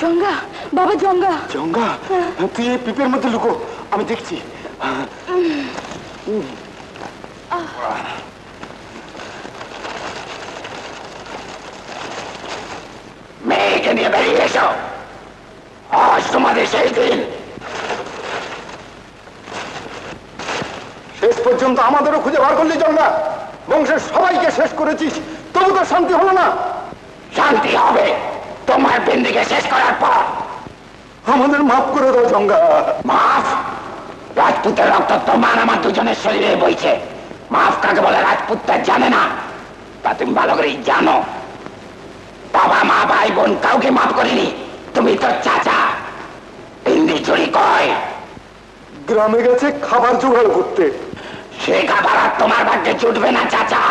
জঙ্গা, বাবা জঙ্গা। জঙ্গা, তুই পিপের মধ্যে লুকো, আমি দেখছি। মেয়েকে নিয়ে বেরিয়ে এসো। আজ তোমাদের সেই দিন। শেষ পর্যন্ত আমাদেরও খুঁজে বার করলি জঙ্গা। বংশের সবাইকে শেষ করেছিস, তবু তো শান্তি হলো না। তোমার বিন্দিকে শেষ করার পর আমাদের মাফ করে দাও জঙ্গা। মাফ? রাজপুতের রক্ত তোমার আমার দুজনের শরীরে বইছে। মাফ কাকে বলে রাজপুতটা জানে না। তা তুমি ভালো করেই জানো। বাবা মা ভাই বোন কাউকে মাফ করিনি। তুমি তো চাচা। হিন্দি চুরি কয় গ্রামে গেছে খাবার জোগাড় করতে। সে খাবার আর তোমার ভাগ্যে জুটবে না চাচা।